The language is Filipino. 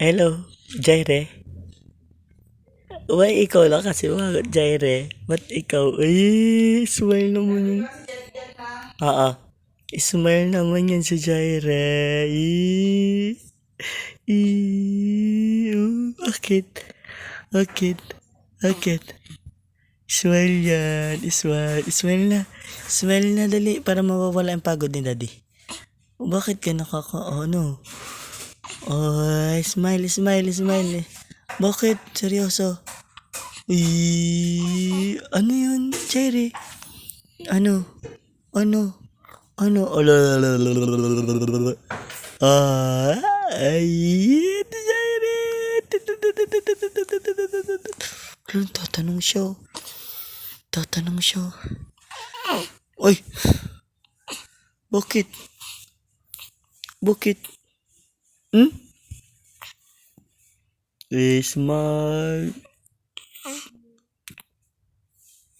Hello, Jaire. Why ikaw lang kasi mga Jaire? Ba't ikaw? Ay, smile naman yun. Oo. Smile naman yan si Jaire. Ih. Ih. Oh, Bakit? Bakit? Bakit? Smile yan. Smile. Smile na. Smile na dali para mawawala ang pagod ni daddy. Bakit ka nakaka... Ano? Ay, smile, smile, smile. Bakit? Seryoso? Uy, ano yun, Cherry? Ano? Ano? Ano? Ah, ay, Cherry. Ano, tatanong siya. Tatanong siya. Oy! Bakit? Bakit? Hmm? Eh, smile.